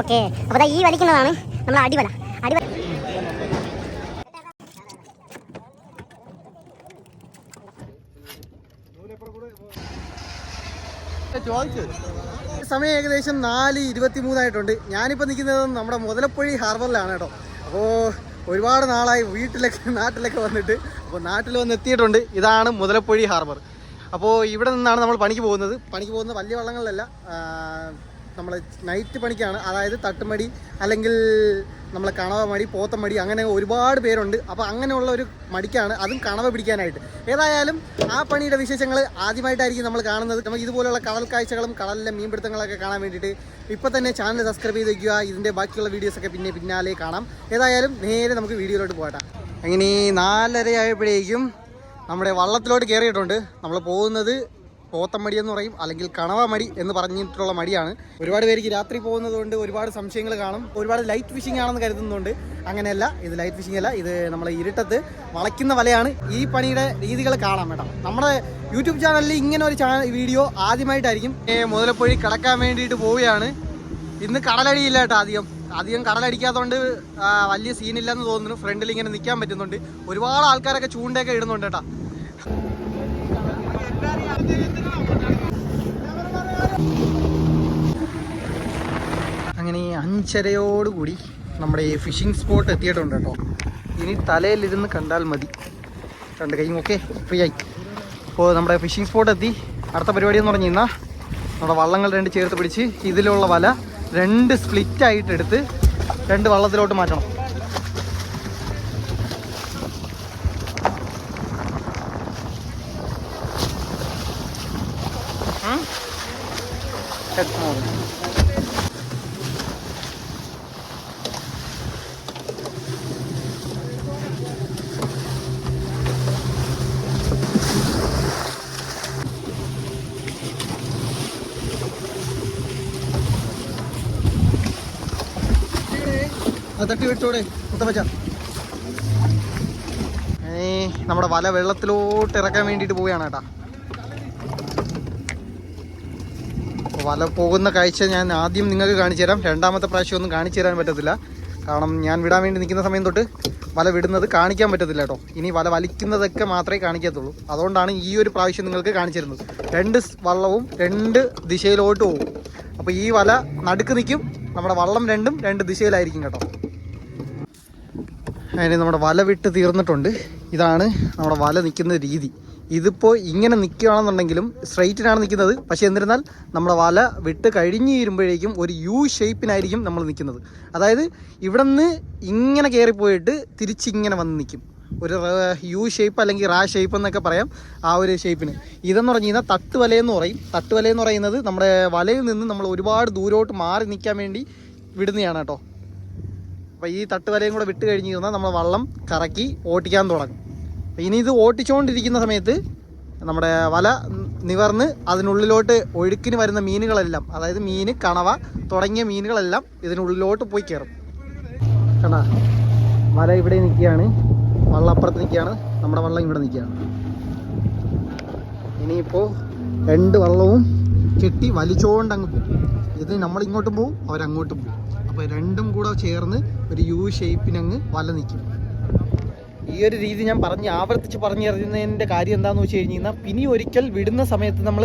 Okay. അപ്പോൾ ഈ വലിക്കുന്നതാണ് നമ്മൾ അടിവല. അടിവല സമയം ഏകദേശം നാല് ഇരുപത്തി മൂന്നായിട്ടുണ്ട് ഞാനിപ്പോൾ നിൽക്കുന്നത് നമ്മുടെ മുതലപ്പൊഴി ഹാർബറിലാണ് കേട്ടോ. അപ്പോൾ ഒരുപാട് നാളായി വീട്ടിലൊക്കെ നാട്ടിലൊക്കെ വന്നിട്ട് അപ്പോൾ നാട്ടിൽ വന്ന് എത്തിയിട്ടുണ്ട്. ഇതാണ് മുതലപ്പൊഴി ഹാർബർ. അപ്പോൾ ഇവിടെ നിന്നാണ് നമ്മൾ പണിക്ക് പോകുന്നത്. പണിക്ക് പോകുന്ന വലിയ വള്ളങ്ങളിലല്ല നമ്മൾ നൈറ്റ് പണിക്കാണ്. അതായത് തട്ടുമടി അല്ലെങ്കിൽ നമ്മളെ കണവ മടി പോത്തമടി അങ്ങനെ ഒരുപാട് പേരുണ്ട്. അപ്പോൾ അങ്ങനെയുള്ള ഒരു മടിക്കാണ് അതും കണവ പിടിക്കാനായിട്ട്. ഏതായാലും ആ പണിയുടെ വിശേഷങ്ങൾ ആദ്യമായിട്ടായിരിക്കും നമ്മൾ കാണുന്നത്. നമുക്ക് ഇതുപോലുള്ള കടൽ കാഴ്ചകളും കടലിലെ മീൻപിടുത്തങ്ങളൊക്കെ കാണാൻ വേണ്ടിയിട്ട് ഇപ്പോൾ തന്നെ ചാനൽ സബ്സ്ക്രൈബ് ചെയ്ത് വയ്ക്കുക ഇതിന്റെ ബാക്കിയുള്ള വീഡിയോസൊക്കെ പിന്നെ പിന്നാലെ കാണാം. ഏതായാലും നേരെ നമുക്ക് വീഡിയോയിലോട്ട് പോകട്ടെ അങ്ങനെ ഈ നാലര ആയപ്പോഴേക്കും നമ്മുടെ വള്ളത്തിലോട്ട് കയറിയിട്ടുണ്ട് നമ്മൾ പോകുന്നത് പോത്തമടി എന്ന് പറയും അല്ലെങ്കിൽ കണവ മടി എന്ന് പറഞ്ഞിട്ടുള്ള മടിയാണ്. ഒരുപാട് പേർക്ക് രാത്രി പോകുന്നത് കൊണ്ട് ഒരുപാട് സംശയങ്ങൾ കാണും. ഒരുപാട് ലൈറ്റ് ഫിഷിംഗ് ആണെന്ന് കരുതുന്നുണ്ട്. അങ്ങനെയല്ല ഇത് ലൈറ്റ് ഫിഷിംഗ് അല്ല ഇത് നമ്മളെ ഇരുട്ടത്ത് വളയ്ക്കുന്ന വലയാണ്. ഈ പണിയുടെ രീതികൾ കാണാം കേട്ടോ. നമ്മുടെ യൂട്യൂബ് ചാനലിൽ ഇങ്ങനെ ഒരു വീഡിയോ ആദ്യമായിട്ടായിരിക്കും. മുതലപ്പൊഴി കിടക്കാൻ വേണ്ടിയിട്ട് പോവുകയാണ്. ഇന്ന് കടലടിയില്ല കേട്ടോ ആദ്യം അധികം കടലടിക്കാത്തതുകൊണ്ട് വലിയ സീനില്ലെന്ന് തോന്നുന്നു. ഫ്രണ്ടിൽ ഇങ്ങനെ നിൽക്കാൻ പറ്റുന്നുണ്ട്. ഒരുപാട് ആൾക്കാരൊക്കെ ചൂണ്ടയൊക്കെ ഇടുന്നുണ്ട് കേട്ടോ. അങ്ങനെ അഞ്ചരയോടുകൂടി നമ്മുടെ ഈ ഫിഷിംഗ് സ്പോട്ട് എത്തിയിട്ടുണ്ട് കേട്ടോ. ഇനി തലയിലിരുന്ന് കണ്ടാൽ മതി. രണ്ട് കൈയും ഒക്കെ ഫ്രീ ആയി. അപ്പോൾ നമ്മുടെ ഫിഷിംഗ് സ്പോട്ട് എത്തി. അടുത്ത പരിപാടി എന്ന് പറഞ്ഞു കഴിഞ്ഞാൽ നമ്മുടെ വള്ളങ്ങൾ രണ്ട് ചേർത്ത് പിടിച്ച് ഇതിലുള്ള വല രണ്ട് സ്പ്ലിറ്റ് ആയിട്ട് എടുത്ത് രണ്ട് വള്ളത്തിലോട്ട് മാറ്റണം. തട്ടി വെച്ചോടെ മുത്തപ്പച്ച നമ്മുടെ വല വെള്ളത്തിലോട്ട് ഇറക്കാൻ വേണ്ടിയിട്ട് പോവുകയാണ് കേട്ടാ. വല പോകുന്ന കാഴ്ച ഞാൻ ആദ്യം നിങ്ങൾക്ക് കാണിച്ചു തരാം. രണ്ടാമത്തെ പ്രാവശ്യം ഒന്നും കാണിച്ചു തരാൻ പറ്റത്തില്ല. കാരണം ഞാൻ വിടാൻ വേണ്ടി നിൽക്കുന്ന സമയം തൊട്ട് വല വിടുന്നത് കാണിക്കാൻ പറ്റത്തില്ല കേട്ടോ. ഇനി വല വലിക്കുന്നതൊക്കെ മാത്രമേ കാണിക്കത്തുള്ളൂ. അതുകൊണ്ടാണ് ഈ ഒരു പ്രാവശ്യം നിങ്ങൾക്ക് കാണിച്ചു തരുന്നത്. രണ്ട് വള്ളവും രണ്ട് ദിശയിലോട്ട് പോകും. അപ്പോൾ ഈ വല നടുക്ക് നിൽക്കും. നമ്മുടെ വള്ളം രണ്ടും രണ്ട് ദിശയിലായിരിക്കും കേട്ടോ. അതിന് നമ്മുടെ വല വിട്ട് തീർന്നിട്ടുണ്ട്. ഇതാണ് നമ്മുടെ വല നിൽക്കുന്ന രീതി. ഇതിപ്പോൾ ഇങ്ങനെ നിൽക്കുകയാണെന്നുണ്ടെങ്കിലും സ്ട്രൈറ്റിനാണ് നിൽക്കുന്നത്. പക്ഷേ എന്നിരുന്നാൽ നമ്മുടെ വല വിട്ട് കഴിഞ്ഞ് തീരുമ്പോഴേക്കും ഒരു യു ഷേപ്പിനായിരിക്കും നമ്മൾ നിൽക്കുന്നത്. അതായത് ഇവിടെ നിന്ന് ഇങ്ങനെ കയറിപ്പോയിട്ട് തിരിച്ചിങ്ങനെ വന്ന് നിൽക്കും. ഒരു യു ഷേപ്പ് അല്ലെങ്കിൽ റാ ഷേപ്പ് എന്നൊക്കെ പറയാം ആ ഒരു ഷേപ്പിന് ഇതെന്ന് പറഞ്ഞു കഴിഞ്ഞാൽ തട്ടുവലയെന്ന് പറയും. തട്ട് തട്ടുവലയെന്ന് പറയുന്നത് നമ്മുടെ വലയിൽ നിന്ന് നമ്മൾ ഒരുപാട് ദൂരോട്ട് മാറി നിൽക്കാൻ വേണ്ടി വിടുന്നതാണ് കേട്ടോ. അപ്പോൾ ഈ തട്ടുവരയും കൂടെ വിട്ട് കഴിഞ്ഞ് കഴിഞ്ഞാൽ നമ്മൾ വള്ളം കറക്കി ഓട്ടിക്കാൻ തുടങ്ങും. ഇനി ഇത് ഓട്ടിച്ചുകൊണ്ടിരിക്കുന്ന സമയത്ത് നമ്മുടെ വല നിവർന്ന് അതിനുള്ളിലോട്ട് ഒഴുക്കിന് വരുന്ന മീനുകളെല്ലാം അതായത് മീൻ കണവ തുടങ്ങിയ മീനുകളെല്ലാം ഇതിനുള്ളിലോട്ട് പോയി കയറും. കണ വല ഇവിടെ നിൽക്കുകയാണ് വള്ളപ്പുറത്ത് നിൽക്കുകയാണ് നമ്മുടെ വള്ളം ഇവിടെ നിൽക്കുകയാണ്. ഇനിയിപ്പോൾ രണ്ട് വള്ളവും കെട്ടി വലിച്ചോണ്ട് അങ്ങ് പോകും. ഇത് നമ്മൾ ഇങ്ങോട്ടും പോകും അവരങ്ങോട്ടും പോകും. രണ്ടും കൂടെ ചേർന്ന് ഒരു യു ഷേപ്പിനങ്ങ് വല നിൽക്കും ഈ ഒരു രീതി ഞാൻ പറഞ്ഞ് ആവർത്തിച്ച് പറഞ്ഞു തരുന്നതിന്റെ കാര്യം എന്താണെന്ന് വെച്ച് കഴിഞ്ഞ് കഴിഞ്ഞാൽ പിന്നെ ഒരിക്കൽ വിടുന്ന സമയത്ത് നമ്മൾ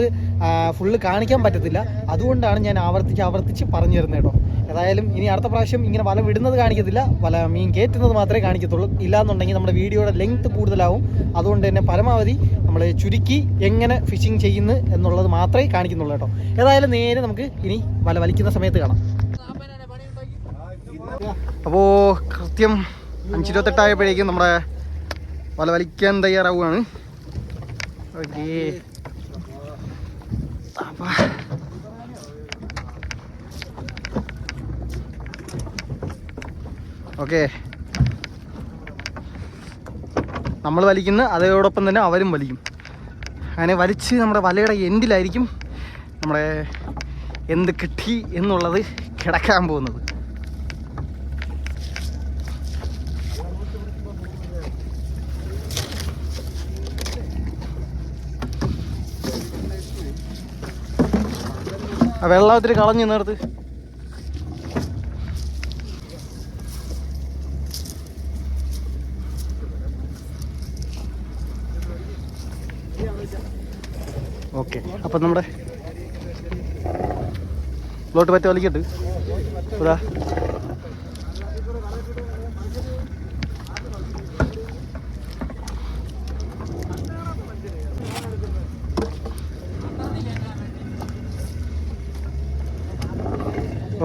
ഫുള്ള് കാണിക്കാൻ പറ്റത്തില്ല. അതുകൊണ്ടാണ് ഞാൻ ആവർത്തിച്ച് ആവർത്തിച്ച് പറഞ്ഞു തരുന്നത് കേട്ടോ. ഏതായാലും ഇനി അടുത്ത പ്രാവശ്യം ഇങ്ങനെ വല വിടുന്നത് കാണിക്കത്തില്ല. വല മീൻ കയറ്റുന്നത് മാത്രമേ കാണിക്കത്തുള്ളൂ. ഇല്ലാന്നുണ്ടെങ്കിൽ നമ്മുടെ വീഡിയോയുടെ ലെങ്ത് കൂടുതലാവും. അതുകൊണ്ട് തന്നെ പരമാവധി നമ്മൾ ചുരുക്കി എങ്ങനെ ഫിഷിങ് ചെയ്യുന്നു എന്നുള്ളത് മാത്രമേ കാണിക്കുന്നുള്ളൂ കേട്ടോ. ഏതായാലും നേരെ നമുക്ക് ഇനി വല വലിക്കുന്ന സമയത്ത് കാണാം. അപ്പോൾ കൃത്യം അഞ്ചിരുപത്തെട്ടായപ്പോഴേക്കും നമ്മുടെ വല വലിക്കാൻ തയ്യാറാവുകയാണ്. ഓക്കേ. ഓക്കെ. നമ്മൾ വലിക്കുന്ന അതോടൊപ്പം തന്നെ അവരും വലിക്കും. അങ്ങനെ വലിച്ച് നമ്മുടെ വലയുടെ എൻഡിലായിരിക്കും നമ്മുടെ എന്ത് കിട്ടി എന്നുള്ളത് കിടക്കാൻ പോകുന്നത്. വെള്ളം ഒത്തിരി കളഞ്ഞു നേർത്ത്. ഓക്കെ അപ്പം നമ്മുടെ ലോട്ട് പറ്റ വലിക്കട്ട്.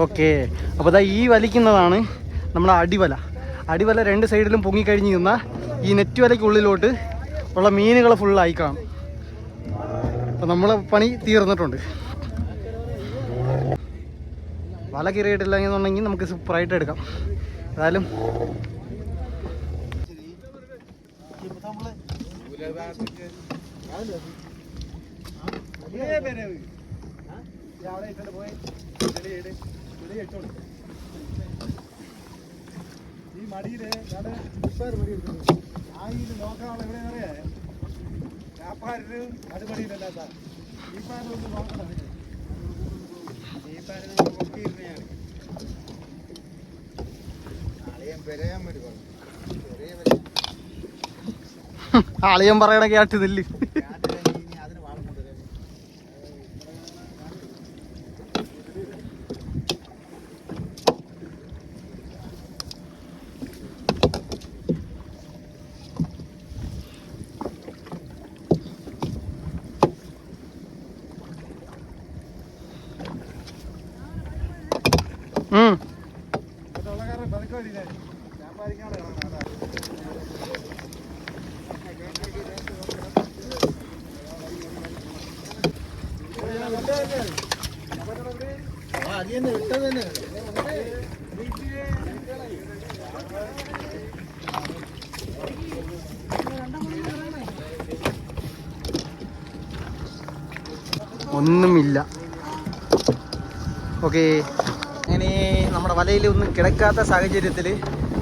ഓക്കെ. അപ്പോൾ അതാ ഈ വലിക്കുന്നതാണ് നമ്മുടെ അടിവല. അടിവല രണ്ട് സൈഡിലും പൊങ്ങിക്കഴിഞ്ഞ് നിന്നാൽ ഈ നെറ്റ് വലയ്ക്കുള്ളിലോട്ട് ഉള്ള മീനുകൾ ഫുള്ളായി കാണും. അപ്പോൾ നമ്മളെ പണി തീർന്നിട്ടുണ്ട്. വല കീറിയിട്ടില്ല എന്നുണ്ടെങ്കിൽ നമുക്ക് സൂപ്പറായിട്ട് എടുക്കാം. ഏതായാലും. ഈ മടിയിൽ ഞാൻ ഉപ്പാര് മടി എടുക്കുന്നു. ആ ഈ നോക്കാനുള്ള എവിടെ അറിയാ വ്യാപാരര് അത് മടിയിലല്ല സാർ. ഈ പാരൊന്ന് നോക്കണം ഈ പാരന് നോക്കിയിരുന്നെയാണ് അളിയൻ പറയണ കേട്ട് ഒന്നുമില്ല. ഓക്കെ അങ്ങനെ നമ്മുടെ വലയിൽ ഒന്നും കിടക്കാത്ത സാഹചര്യത്തിൽ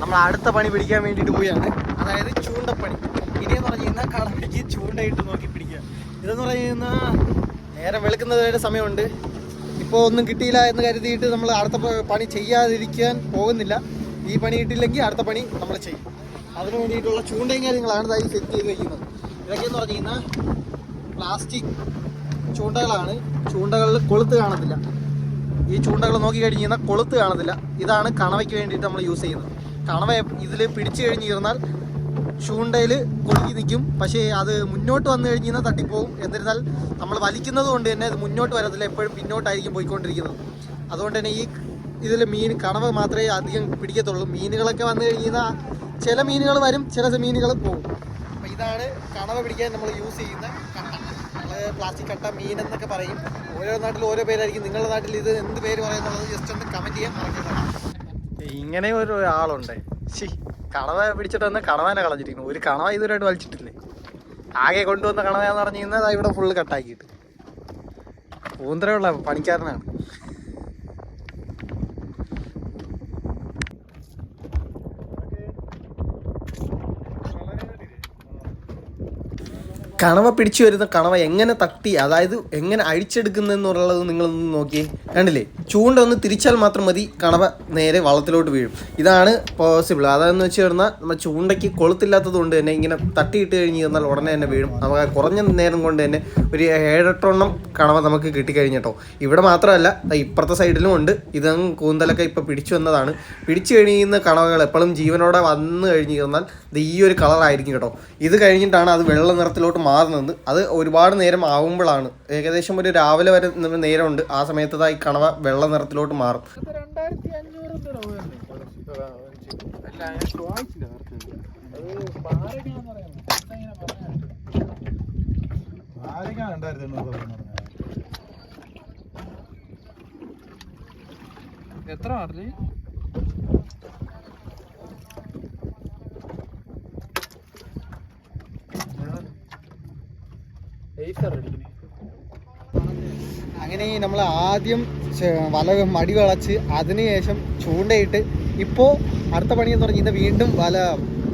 നമ്മൾ അടുത്ത പണി പിടിക്കാൻ വേണ്ടിയിട്ട് പോവുകയാണ് അതായത് ചൂണ്ടപ്പണി. ഇനിയെന്ന് പറഞ്ഞു കഴിഞ്ഞാൽ കടപ്പിടിക്ക് ചൂണ്ടയിട്ട് നോക്കി പിടിക്കുക. ഇതെന്ന് പറഞ്ഞു കഴിഞ്ഞാൽ നേരം വെളുക്കുന്നത് സമയമുണ്ട്. ഇപ്പോൾ ഒന്നും കിട്ടിയില്ല എന്ന് കരുതിയിട്ട് നമ്മൾ അടുത്ത പണി ചെയ്യാതിരിക്കാൻ പോകുന്നില്ല. ഈ പണി കിട്ടിയില്ലെങ്കിൽ അടുത്ത പണി നമ്മൾ ചെയ്യും. അതിനു വേണ്ടിയിട്ടുള്ള ചൂണ്ടയും കാര്യങ്ങളാണ് ഇതായി സെറ്റ് ചെയ്ത് വയ്ക്കുന്നത് ഇതൊക്കെയെന്ന് പറഞ്ഞു കഴിഞ്ഞാൽ പ്ലാസ്റ്റിക് ചൂണ്ടകളാണ്. ചൂണ്ടകളിൽ കൊളുത്ത് കാണത്തില്ല. ഈ ചൂണ്ടകൾ നോക്കി കഴിഞ്ഞ് കഴിഞ്ഞാൽ കൊളുത്ത് കാണത്തില്ല. ഇതാണ് കണവയ്ക്ക് വേണ്ടിയിട്ട് നമ്മൾ യൂസ് ചെയ്യുന്നത്. കണവ ഇതിൽ പിടിച്ചു കഴിഞ്ഞ് ഇരുന്നാൽ ചൂണ്ടയിൽ കൊളുക്കി നിൽക്കും. പക്ഷേ അത് മുന്നോട്ട് വന്നു കഴിഞ്ഞ് കഴിഞ്ഞാൽ തട്ടിപ്പോവും. എന്നിരുന്നാൽ നമ്മൾ വലിക്കുന്നത് കൊണ്ട് തന്നെ അത് മുന്നോട്ട് വരത്തില്ല. എപ്പോഴും പിന്നോട്ടായിരിക്കും പോയിക്കൊണ്ടിരിക്കുന്നത്. അതുകൊണ്ട് തന്നെ ഈ ഇതിൽ മീൻ കണവ മാത്രമേ അധികം പിടിക്കത്തുള്ളൂ. മീനുകളൊക്കെ വന്നു കഴിഞ്ഞ് കഴിഞ്ഞാൽ ചില മീനുകൾ വരും ചില മീനുകൾ പോകും അപ്പോൾ ഇതാണ് കണവ പിടിക്കാൻ നമ്മൾ യൂസ് ചെയ്യുന്ന കട്ട പ്ലാസ്റ്റിക് കട്ട മീൻ എന്നൊക്കെ പറയും. ഓരോ നാട്ടിലും ഓരോ പേരായിരിക്കും. നിങ്ങളുടെ നാട്ടിൽ ഇത് എന്ത് പേര് പറയുന്നുള്ളത് ജസ്റ്റ് ഒന്ന് കമന്റ് ചെയ്യാൻ പറഞ്ഞിട്ടുണ്ട് ഇങ്ങനെ ഒരു ആളുണ്ട്. ശി കണവ പിടിച്ചിട്ട് വന്ന് കണവനെ കളഞ്ഞിരിക്കുന്നു. ഒരു കണവ ഇതുവരെയായിട്ട് വലിച്ചിട്ടില്ലേ? ആകെ കൊണ്ടുവന്ന കണവ എന്ന് പറഞ്ഞു കഴിഞ്ഞാൽ ഇവിടെ ഫുള്ള് കട്ടാക്കിയിട്ട് പൂന്തരയുള്ള പണിക്കാരനാണ്. കണവ പിടിച്ചു വരുന്ന കണവ എങ്ങനെ തട്ടി അതായത് എങ്ങനെ അഴിച്ചെടുക്കുന്നതെന്നുള്ളത് നിങ്ങളൊന്ന് നോക്കിയേ. കണ്ടില്ലേ? ചൂണ്ട ഒന്ന് തിരിച്ചാൽ മാത്രം മതി കണവ നേരെ വള്ളത്തിലോട്ട് വീഴും. ഇതാണ് പോസിബിൾ അതെന്ന് വെച്ച് കഴിഞ്ഞാൽ നമ്മൾ ചൂണ്ടയ്ക്ക് കൊളുത്തില്ലാത്തത് കൊണ്ട് തന്നെ ഇങ്ങനെ തട്ടിയിട്ട് കഴിഞ്ഞ് കഴിഞ്ഞാൽ ഉടനെ തന്നെ വീഴും. നമുക്ക് കുറഞ്ഞ നേരം കൊണ്ട് തന്നെ ഒരു ഏഴെട്ടെണ്ണം കണവ നമുക്ക് കിട്ടിക്കഴിഞ്ഞിട്ടോ ഇവിടെ മാത്രമല്ല ഇപ്പുറത്തെ സൈഡിലും ഉണ്ട്. ഇത് കൂന്തലൊക്കെ ഇപ്പോൾ പിടിച്ചു വന്നതാണ്. പിടിച്ചു കഴിയുന്ന കണവകൾ എപ്പോഴും ജീവനോടെ വന്നു കഴിഞ്ഞ് കഴിഞ്ഞാൽ ഇത് ഈ ഒരു കളറായിരിക്കും കേട്ടോ. ഇത് കഴിഞ്ഞിട്ടാണ് അത് വെള്ള നിറത്തിലോട്ട് മാറുന്നത് അത് ഒരുപാട് നേരം ആവുമ്പോഴാണ്. ഏകദേശം ഒരു രാവിലെ വരെ നേരമുണ്ട്. ആ സമയത്ത് ഈ കണവ വെള്ള നിറത്തിലോട്ട് മാറും. എത്ര അഞ്ഞൂറ് അല്ല ഞാൻ ചോദിച്ചില്ല അത് പാരയ്ക്കാന്ന് പറയുന്നത് ഇങ്ങനെ പറഞ്ഞു പാരയ്ക്കാണ് രണ്ടായിരത്തി എണ്ണൂറ് പറഞ്ഞത് എത്ര മാറില്ലേ അങ്ങനെ നമ്മൾ ആദ്യം വല മടി വളച്ച് അതിനുശേഷം ചൂണ്ടയിട്ട് ഇപ്പോൾ അടുത്ത പണി എന്ന് പറഞ്ഞാൽ വീണ്ടും വല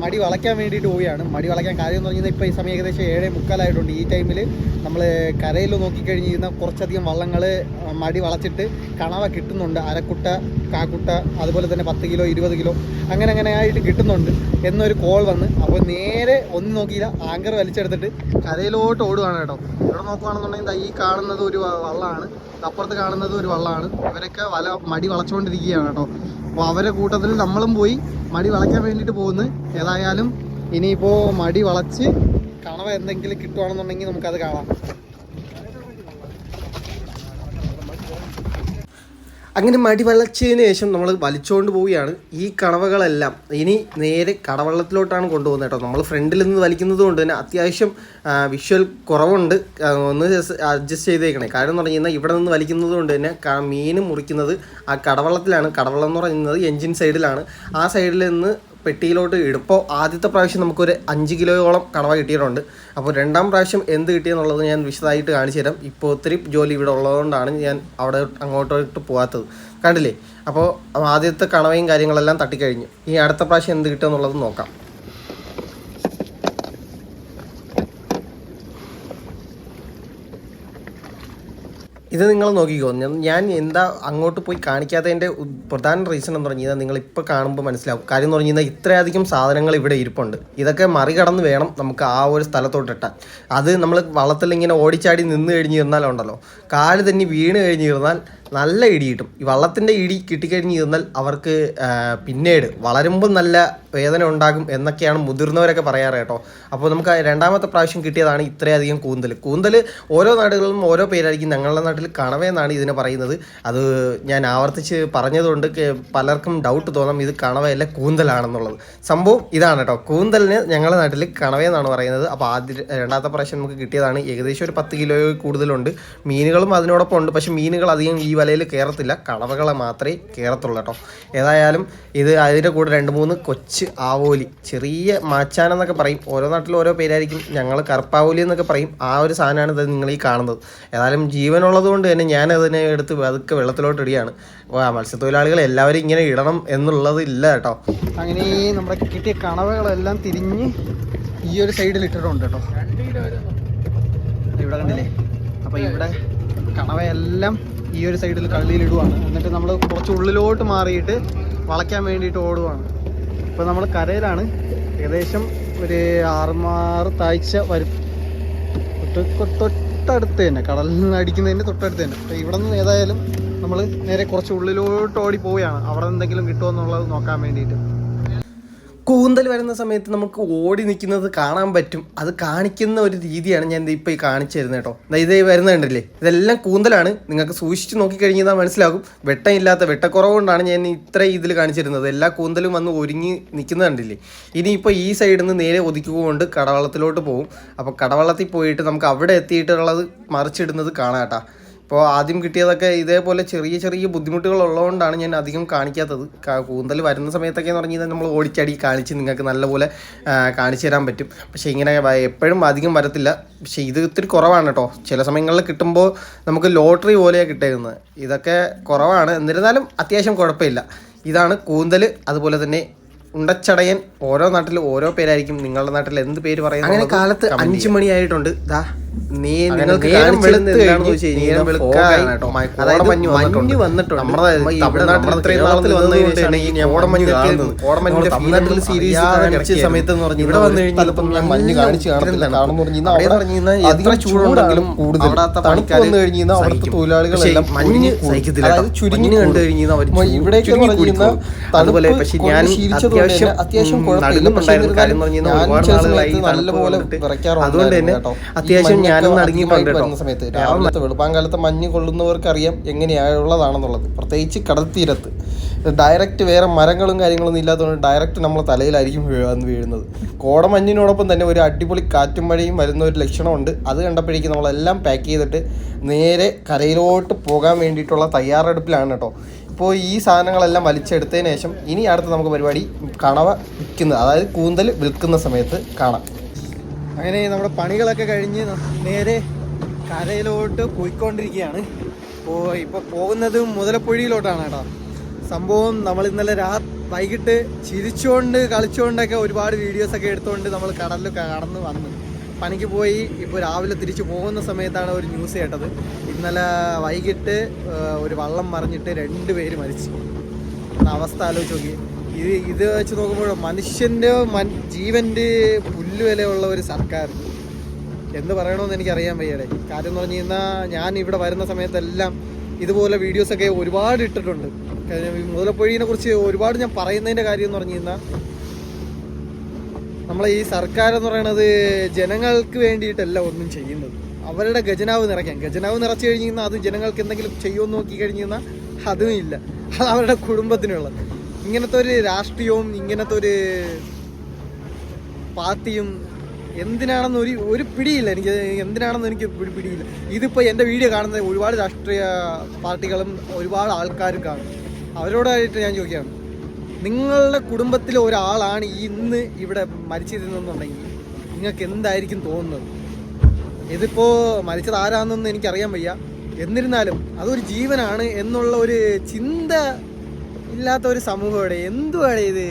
മടി വളയ്ക്കാൻ വേണ്ടിയിട്ട് പോവുകയാണ്. മടി വളയ്ക്കാൻ കാര്യം എന്ന് പറഞ്ഞാൽ ഇപ്പോൾ ഈ സമയം ഏകദേശം ഏഴേ മുക്കാലായിട്ടുണ്ട്. ഈ ടൈമിൽ നമ്മൾ കരയിൽ നോക്കിക്കഴിഞ്ഞ് കഴിഞ്ഞാൽ കുറച്ചധികം വള്ളങ്ങൾ മടി വളച്ചിട്ട് കണവ കിട്ടുന്നുണ്ട്. അരക്കുട്ട കാക്കുട്ട അതുപോലെ തന്നെ പത്ത് കിലോ ഇരുപത് കിലോ അങ്ങനെ അങ്ങനെ ആയിട്ട് കിട്ടുന്നുണ്ട് എന്നൊരു കോൾ വന്ന്. അപ്പോൾ നേരെ ഒന്നും നോക്കിയില്ല. ആങ്കർ വലിച്ചെടുത്തിട്ട് കരയിലോട്ട് ഓടുകയാണ് കേട്ടോ. ഇവിടെ നോക്കുകയാണെന്നുണ്ടെങ്കിൽ ഈ കാണുന്നത് ഒരു വള്ളമാണ് അപ്പുറത്ത് കാണുന്നത് ഒരു വള്ളമാണ് ഇവരൊക്കെ വല മടി വളച്ചുകൊണ്ടിരിക്കുകയാണ് കേട്ടോ. അപ്പോൾ അവരെ കൂട്ടത്തിൽ നമ്മളും പോയി മടി വളയ്ക്കാൻ വേണ്ടിയിട്ട് പോകുന്നു. ഏതായാലും ഇനിയിപ്പോൾ മടി വളച്ച് കണവ എന്തെങ്കിലും കിട്ടുവാണെന്നുണ്ടെങ്കിൽ നമുക്കത് കാണാം. അങ്ങനെ മടി വളച്ചതിന് ശേഷം നമ്മൾ വലിച്ചുകൊണ്ട് പോവുകയാണ്. ഈ കണവകളെല്ലാം ഇനി നേരെ കടവള്ളത്തിലോട്ടാണ് കൊണ്ടുപോകുന്നത് കേട്ടോ. നമ്മൾ ഫ്രണ്ടിൽ നിന്ന് വലിക്കുന്നത് കൊണ്ട് തന്നെ അത്യാവശ്യം വിഷ്വൽ കുറവുണ്ട്. ഒന്ന് അഡ്ജസ്റ്റ് ചെയ്തേക്കണേ. കാരണം എന്ന് പറഞ്ഞു കഴിഞ്ഞാൽ ഇവിടെ നിന്ന് വലിക്കുന്നത് കൊണ്ട് തന്നെ മീൻ മുറിക്കുന്നത് ആ കടവള്ളത്തിലാണ്. കടവള്ളം എന്ന് പറയുന്നത് എൻജിൻ സൈഡിലാണ് ആ സൈഡിൽ നിന്ന് പെട്ടിയിലോട്ട് ഇടും. ഇപ്പോൾ ആദ്യത്തെ പ്രാവശ്യം നമുക്കൊരു അഞ്ച് കിലോയോളം കണവ കിട്ടിയിട്ടുണ്ട്. അപ്പോൾ രണ്ടാം പ്രാവശ്യം എന്ത് കിട്ടിയെന്നുള്ളത് ഞാൻ വിശദമായിട്ട് കാണിച്ചു തരാം. ഇപ്പോൾ ഒത്തിരി ജോലി ഇവിടെ ഉള്ളതുകൊണ്ടാണ് ഞാൻ അവിടെ അങ്ങോട്ടോട്ട് പോകാത്തത്. കണ്ടില്ലേ? അപ്പോൾ ആദ്യത്തെ കണവയും കാര്യങ്ങളെല്ലാം തട്ടിക്കഴിഞ്ഞു. ഈ അടുത്ത പ്രാവശ്യം എന്ത് കിട്ടുമെന്നുള്ളത് നോക്കാം. ഇത് നിങ്ങൾ നോക്കിക്കോ. ഞാൻ- എന്താ അങ്ങോട്ട് പോയി കാണിക്കാത്തതിന്റെ പ്രധാന റീസൺ എന്ന് പറഞ്ഞു കഴിഞ്ഞാൽ നിങ്ങൾ ഇപ്പോൾ കാണുമ്പോൾ മനസ്സിലാവും. കാര്യം എന്ന് പറഞ്ഞു കഴിഞ്ഞാൽ ഇത്രയധികം സാധനങ്ങൾ ഇവിടെ ഇരിപ്പുണ്ട്. ഇതൊക്കെ മറികടന്ന് വേണം നമുക്ക് ആ ഒരു സ്ഥലത്തോട്ട് അത് നമ്മൾ വളത്തിൽ ഇങ്ങനെ ഓടിച്ചാടി നിന്ന് കഴിഞ്ഞ് ഇരുന്നാലുണ്ടല്ലോ കാൽ തന്നെ വീണ് കഴിഞ്ഞ് ഇരുന്നാൽ നല്ല ഇടി കിട്ടും. ഈ വള്ളത്തിന്റെ ഇടി കിട്ടിക്കഴിഞ്ഞ് ഇരുന്നാൽ അവർക്ക് പിന്നീട് വളരുമ്പോൾ നല്ല വേദന ഉണ്ടാകും എന്നൊക്കെയാണ് മുതിർന്നവരൊക്കെ പറയാറ് കേട്ടോ. അപ്പോൾ നമുക്ക് രണ്ടാമത്തെ പ്രാവശ്യം കിട്ടിയതാണ് ഇത്രയധികം കൂന്തൽ. കൂന്തൽ ഓരോ നാടുകളിലും ഓരോ പേരായിരിക്കും ഞങ്ങളുടെ നാട്ടിൽ കണവയെന്നാണ് ഇതിനെ പറയുന്നത്. അത് ഞാൻ ആവർത്തിച്ച് പറഞ്ഞതുകൊണ്ട് പലർക്കും ഡൗട്ട് തോന്നാം ഇത് കണവയല്ല കൂന്തലാണെന്നുള്ളത്. സംഭവം ഇതാണ് കേട്ടോ. കൂന്തലിന് ഞങ്ങളുടെ നാട്ടിൽ കണവയെന്നാണ് പറയുന്നത്. അപ്പോൾ ആദ്യ രണ്ടാമത്തെ പ്രാവശ്യം നമുക്ക് കിട്ടിയതാണ്. ഏകദേശം ഒരു പത്ത് കിലോ കൂടുതലുണ്ട്. മീനുകളും അതിനോടൊപ്പം ഉണ്ട്. പക്ഷേ മീനുകൾ അധികം ഈ വലയിൽ കയറത്തില്ല. കളവകളെ മാത്രമേ കയറത്തുള്ളൂ കേട്ടോ. ഏതായാലും ഇത് അതിന്റെ കൂടെ രണ്ട് മൂന്ന് കൊച്ച് ആവോലി. ചെറിയ മാച്ചാനെന്നൊക്കെ പറയും. ഓരോ നാട്ടിലും ഓരോ പേരായിരിക്കും. ഞങ്ങൾ കറുപ്പാവോലി എന്നൊക്കെ പറയും. ആ ഒരു സാധനമാണ് ഇത് നിങ്ങൾ ഈ കാണുന്നത്. ഏതായാലും ജീവനുള്ളത് കൊണ്ട് തന്നെ ഞാൻ അതിനെ എടുത്ത് അതൊക്കെ വെള്ളത്തിലോട്ട് ഇടുകയാണ്. അപ്പോൾ ആ മത്സ്യത്തൊഴിലാളികൾ എല്ലാവരും ഇങ്ങനെ ഇടണം എന്നുള്ളത് ഇല്ല കേട്ടോ. അങ്ങനെ നമ്മുടെ കിട്ടിയ കണവകളെല്ലാം തിരിഞ്ഞ് ഈ ഒരു സൈഡിൽ ഇട്ടിട്ടുണ്ട് കേട്ടോ. ഇവിടെ കണ്ടില്ലേ? അപ്പോൾ ഇവിടെ കണവയെല്ലാം ഈ ഒരു സൈഡിൽ കള്ളിയിലിടുവാണ്. എന്നിട്ട് നമ്മൾ കുറച്ച് ഉള്ളിലോട്ട് മാറിയിട്ട് വളയ്ക്കാൻ വേണ്ടിയിട്ട് ഓടുവാണ്. ഇപ്പോൾ നമ്മൾ കരയിലാണ്. ഏകദേശം ഒരു ആറുമാറ് താഴ്ച വരും. തൊട്ട് തൊട്ടടുത്ത് തന്നെ. കടലിൽ അടിക്കുന്നതിന്റെ തൊട്ടടുത്ത് തന്നെ. അപ്പോൾ ഇവിടെ നിന്ന് ഏതായാലും നമ്മൾ നേരെ കുറച്ച് ഉള്ളിലോട്ട് ഓടി പോവുകയാണ്. അവിടെ എന്തെങ്കിലും കിട്ടുമോ എന്നുള്ളത് നോക്കാൻ വേണ്ടിയിട്ട്. കൂന്തൽ വരുന്ന സമയത്ത് നമുക്ക് ഓടി നിൽക്കുന്നത് കാണാൻ പറ്റും. അത് കാണിക്കുന്ന ഒരു രീതിയാണ് ഞാൻ ഇപ്പോൾ ഈ കാണിച്ചു തരുന്നത് കേട്ടോ. ഇത് കണ്ടില്ലേ? ഇതെല്ലാം കൂന്തലാണ്. നിങ്ങൾക്ക് സൂക്ഷിച്ച് നോക്കിക്കഴിഞ്ഞാൽ മനസ്സിലാകും. വെട്ടമില്ലാത്ത വെട്ടക്കുറവുകൊണ്ടാണ് ഞാൻ ഇത്ര ഇതിൽ കാണിച്ചു തരുന്നത്. എല്ലാ കൂന്തലും വന്ന് ഒരുങ്ങി നിൽക്കുന്നത് കണ്ടില്ലേ? ഇനിയിപ്പോൾ ഈ സൈഡിൽ നിന്ന് നേരെ ഒതുക്കുകൊണ്ട് കടവള്ളത്തിലോട്ട് പോകും. അപ്പോൾ കടവള്ളത്തിൽ പോയിട്ട് നമുക്ക് അവിടെ എത്തിയിട്ടുള്ളത് മറിച്ചിടുന്നത് കാണാം കേട്ടോ. ഇപ്പോൾ ആദ്യം കിട്ടിയതൊക്കെ ഇതേപോലെ ചെറിയ ചെറിയ ബുദ്ധിമുട്ടുകൾ ഉള്ളതുകൊണ്ടാണ് ഞാൻ അധികം കാണിക്കാത്തത്. കൂന്തൽ വരുന്ന സമയത്തൊക്കെ എന്ന് പറഞ്ഞാൽ നമ്മൾ ഓടിച്ചടി കാണിച്ച് നിങ്ങൾക്ക് നല്ലപോലെ കാണിച്ചു തരാൻ പറ്റും. പക്ഷേ ഇങ്ങനെ എപ്പോഴും അധികം വരത്തില്ല. പക്ഷേ ഇത് ഇത്തിരി കുറവാണ് കേട്ടോ. ചില സമയങ്ങളിൽ കിട്ടുമ്പോൾ നമുക്ക് ലോട്ടറി പോലെയാണ് കിട്ടേക്കുന്നത്. ഇതൊക്കെ കുറവാണ്. എന്നിരുന്നാലും അത്യാവശ്യം കുഴപ്പമില്ല. ഇതാണ് കൂന്തൽ അതുപോലെ തന്നെ ഉണ്ടച്ചടയൻ ഓരോ നാട്ടിലും ഓരോ പേരായിരിക്കും. നിങ്ങളുടെ നാട്ടിൽ എന്ത് പേര് പറയുന്നത് അങ്ങനെ കാലത്ത് അഞ്ചു മണിയായിട്ടുണ്ട്. ദാ നീ നിങ്ങൾക്ക് ചൂടുണ്ടെങ്കിലും കൂടുതൽ. തണുപ്പ് വന്നു കഴിഞ്ഞാൽ അവിടുത്തെ. തൊഴിലാളികളെല്ലാം മഞ്ഞ് അതായത് ചുരുങ്ങി കണ്ടു കഴിഞ്ഞാൽ. അതുപോലെ പക്ഷേ ഞാൻ അത്യാവശ്യം അത്യാവശ്യം. നടുങ്ങുന്നുണ്ടായിരുന്നു. കാര്യം എന്ന് പറഞ്ഞു കഴിഞ്ഞാൽ ഒരുപാട് നാളുകളായി നല്ലപോലെ കൊണ്ടിട്ട്. അതുകൊണ്ട് തന്നെ അത്യാവശ്യം ഞാനും കേട്ടോ. വരുന്ന സമയത്ത് രാവിലത്തെ വെളുപ്പാങ്കാലത്ത് മഞ്ഞ് കൊള്ളുന്നവർക്കറിയാം എങ്ങനെയുള്ളതാണെന്നുള്ളത് പ്രത്യേകിച്ച് കടൽത്തീരത്ത്. ഡയറക്റ്റ് വേറെ മരങ്ങളും കാര്യങ്ങളൊന്നും ഇല്ലാത്തതുകൊണ്ട് ഡയറക്റ്റ് നമ്മളെ തലയിലായിരിക്കും വീഴാന്ന് വീഴുന്നത്. കോടമഞ്ഞിനോടൊപ്പം തന്നെ ഒരു അടിപൊളി കാറ്റും മഴയും വരുന്ന ഒരു ലക്ഷണമുണ്ട്. അത് കണ്ടപ്പോഴേക്കും നമ്മളെല്ലാം പാക്ക് ചെയ്തിട്ട് നേരെ കരയിലോട്ട് പോകാൻ വേണ്ടിയിട്ടുള്ള തയ്യാറെടുപ്പിലാണ് കേട്ടോ. ഇപ്പോൾ ഈ സാധനങ്ങളെല്ലാം വലിച്ചെടുത്തതിന് ശേഷം ഇനി അടുത്ത നമുക്ക് പരിപാടി കണവ വിൽക്കുന്നത് അതായത് കൂന്തൽ വിൽക്കുന്ന സമയത്ത് കാണാം. അങ്ങനെ നമ്മുടെ പണികളൊക്കെ കഴിഞ്ഞ് നേരെ കരയിലോട്ട് പോയിക്കൊണ്ടിരിക്കുകയാണ്. അപ്പോൾ ഇപ്പോൾ പോകുന്നത് മുതലപ്പുഴയിലോട്ടാണ് കേട്ടോ. സംഭവം നമ്മൾ ഇന്നലെ രാ വൈകിട്ട് ചിരിച്ചുകൊണ്ട് കളിച്ചുകൊണ്ടൊക്കെ ഒരുപാട് വീഡിയോസൊക്കെ എടുത്തുകൊണ്ട് നമ്മൾ കടലിൽ കടന്ന് വന്നു. പണിക്ക് പോയി ഇപ്പോൾ രാവിലെ തിരിച്ചു പോകുന്ന സമയത്താണ് ഒരു ന്യൂസ് കേട്ടത്. ഇന്നലെ വൈകിട്ട് ഒരു വള്ളം മറിഞ്ഞിട്ട് രണ്ട് പേര് മരിച്ചു. അവസ്ഥ ആലോചിച്ച് നോക്കി ഇത് ഇത് വെച്ച് നോക്കുമ്പോൾ മനുഷ്യന്റെ മൻ ജീവന്റെ പുല്ലുവിലയുള്ള ഒരു സർക്കാർ. എന്ത് പറയണമെന്ന് എനിക്കറിയാൻ വയ്യടെ. കാര്യം എന്ന് പറഞ്ഞു കഴിഞ്ഞാൽ ഞാൻ ഇവിടെ വരുന്ന സമയത്തെല്ലാം ഇതുപോലെ വീഡിയോസൊക്കെ ഒരുപാട് ഇട്ടിട്ടുണ്ട്. മുതലപ്പൊഴീനെ കുറിച്ച് ഒരുപാട് ഞാൻ പറയുന്നതിന്റെ കാര്യം എന്ന് പറഞ്ഞു കഴിഞ്ഞാൽ നമ്മളെ ഈ സർക്കാർ എന്ന് പറയുന്നത് ജനങ്ങൾക്ക് വേണ്ടിയിട്ടല്ല ഒന്നും ചെയ്യുന്നത്. അവരുടെ ഖജനാവ് നിറയ്ക്കാൻ ഖജനാവ് നിറച്ചു കഴിഞ്ഞ് കഴിഞ്ഞാൽ അത് ജനങ്ങൾക്ക് എന്തെങ്കിലും ചെയ്യുമെന്ന് നോക്കി കഴിഞ്ഞ് കഴിഞ്ഞാൽ അതും ഇല്ല. അത് അവരുടെ കുടുംബത്തിനുള്ളത്. ഇങ്ങനത്തെ ഒരു രാഷ്ട്രീയവും ഇങ്ങനത്തെ ഒരു പാർട്ടിയും എന്തിനാണെന്ന് ഒരു ഒരു പിടിയില്ല എനിക്ക്. എന്തിനാണെന്ന് എനിക്ക് ഒരു പിടിയില്ല. ഇതിപ്പോൾ എന്റെ വീഡിയോ കാണുന്ന ഒരുപാട് രാഷ്ട്രീയ പാർട്ടികളും ഒരുപാട് ആൾക്കാരും കാണും. അവരോടായിട്ട് ഞാൻ ചോദിക്കുകയാണ്. നിങ്ങളുടെ കുടുംബത്തിലെ ഒരാളാണ് ഇന്ന് ഇവിടെ മരിച്ചിരുന്നെന്നുണ്ടെങ്കിൽ നിങ്ങൾക്ക് എന്തായിരിക്കും തോന്നുന്നത്? ഇതിപ്പോൾ മരിച്ചത് ആരാണെന്നൊന്നും എനിക്കറിയാൻ വയ്യ. എന്നിരുന്നാലും അതൊരു ജീവനാണ് എന്നുള്ള ഒരു ചിന്ത ഇല്ലാത്ത ഒരു സമൂഹം ഇവിടെ എന്തുവാണ് ഇത്?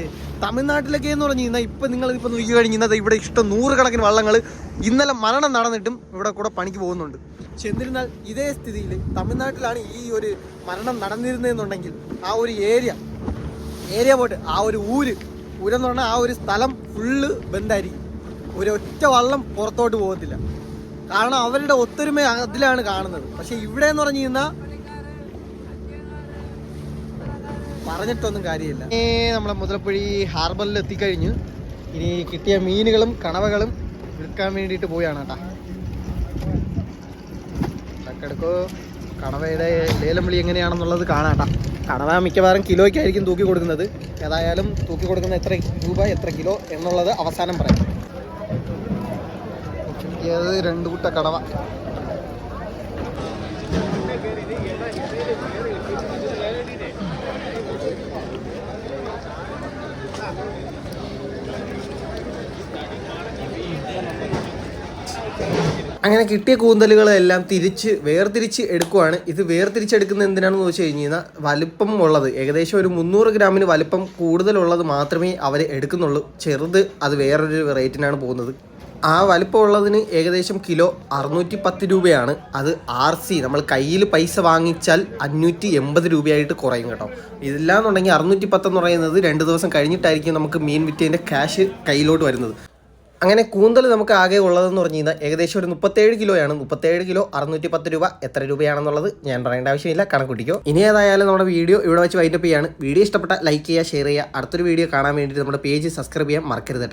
തമിഴ്നാട്ടിലൊക്കെ എന്ന് പറഞ്ഞു കഴിഞ്ഞാൽ ഇപ്പം നിങ്ങൾ ഇപ്പം നോക്കി കഴിഞ്ഞാൽ ഇവിടെ ഇഷ്ടം നൂറുകണക്കിന് വള്ളങ്ങൾ ഇന്നലെ മരണം നടന്നിട്ടും ഇവിടെ കൂടെ പണിക്ക് പോകുന്നുണ്ട്. പക്ഷെ എന്നിരുന്നാൽ ഇതേ സ്ഥിതിയിൽ തമിഴ്നാട്ടിലാണ് ഈ ഒരു മരണം നടന്നിരുന്നതെന്നുണ്ടെങ്കിൽ ആ ഒരു ഏരിയ ഏരിയ പോയിട്ട് ആ ഒരു ഊര്. ഊരെന്ന് പറഞ്ഞാൽ ആ ഒരു സ്ഥലം ഫുള്ള് ബന്ധായിരിക്കും. ഒരു ഒറ്റ വള്ളം പുറത്തോട്ട് പോകത്തില്ല. കാരണം അവരുടെ ഒത്തൊരുമ അതിലാണ് കാണുന്നത്. പക്ഷെ ഇവിടെ എന്ന് പറഞ്ഞു കഴിഞ്ഞാൽ പറഞ്ഞിട്ടൊന്നും കാര്യമില്ല. ഏ നമ്മളെ മുതലപ്പുഴി ഹാർബറിൽ എത്തിക്കഴിഞ്ഞു ഇനി കിട്ടിയ മീനുകളും കണവകളും വിൽക്കാൻ വേണ്ടിയിട്ട് പോയാണ് കേട്ടാ. കണവയുടെ ലേലം വിളി എങ്ങനെയാണെന്നുള്ളത് കാണാട്ടാ കണവ മിക്കവാറും കിലോയ്ക്കായിരിക്കും തൂക്കി കൊടുക്കുന്നത്. ഏതായാലും തൂക്കി കൊടുക്കുന്ന എത്ര രൂപ എത്ര കിലോ എന്നുള്ളത് അവസാനം പറയാം. രണ്ട് Thank കടവ അങ്ങനെ കിട്ടിയ കൂന്തലുകളെല്ലാം തിരിച്ച് വേർതിരിച്ച് എടുക്കുവാണ്. ഇത് വേർതിരിച്ചെടുക്കുന്ന എന്തിനാണെന്ന് വെച്ച് കഴിഞ്ഞ് കഴിഞ്ഞാൽ വലിപ്പം ഉള്ളത്. ഏകദേശം ഒരു മുന്നൂറ് ഗ്രാമിന് വലിപ്പം കൂടുതലുള്ളത് മാത്രമേ അവർ എടുക്കുന്നുള്ളൂ. ചെറുത് അത് വേറൊരു റേറ്റിനാണ് പോകുന്നത്. ആ വലിപ്പമുള്ളതിന് ഏകദേശം കിലോ അറുന്നൂറ്റി പത്ത് രൂപയാണ്. അത് ആർ സി നമ്മൾ കയ്യിൽ പൈസ വാങ്ങിച്ചാൽ അഞ്ഞൂറ്റി എൺപത് രൂപയായിട്ട് കുറയും കേട്ടോ. ഇതില്ലാന്നുണ്ടെങ്കിൽ അറുന്നൂറ്റി പത്ത് എന്ന് പറയുന്നത് രണ്ട് ദിവസം കഴിഞ്ഞിട്ടായിരിക്കും നമുക്ക് മീൻ വിറ്റതിന്റെ ക്യാഷ് കയ്യിലോട്ട് വരുന്നത്. അങ്ങനെ കൂന്തൽ നമുക്ക് ആകെ ഉള്ളതെന്ന് പറഞ്ഞു കഴിഞ്ഞാൽ ഏകദേശം ഒരു മുപ്പത്തേഴ് കിലോയാണ്. മുപ്പത്തേഴ് കിലോ അറുന്നൂറ്റി പത്ത് രൂപ എത്ര രൂപയാണെന്നുള്ളത് ഞാൻ പറയേണ്ട ആവശ്യമില്ല. കണക്കുട്ടിക്കോ ഇനി ഏതായാലും നമ്മുടെ വീഡിയോ ഇവിടെ വെച്ച് വൈൻഡപ്പ് ചെയ്യാണ്. വീഡിയോ ഇഷ്ടപ്പെട്ട ലൈക്ക് ചെയ്യുക ഷെയർ ചെയ്യുക. അടുത്തൊരു വീഡിയോ കാണാൻ വേണ്ടിയിട്ട് നമ്മുടെ പേജ് സബ്സ്ക്രൈബ് ചെയ്യാൻ മറക്കരുത്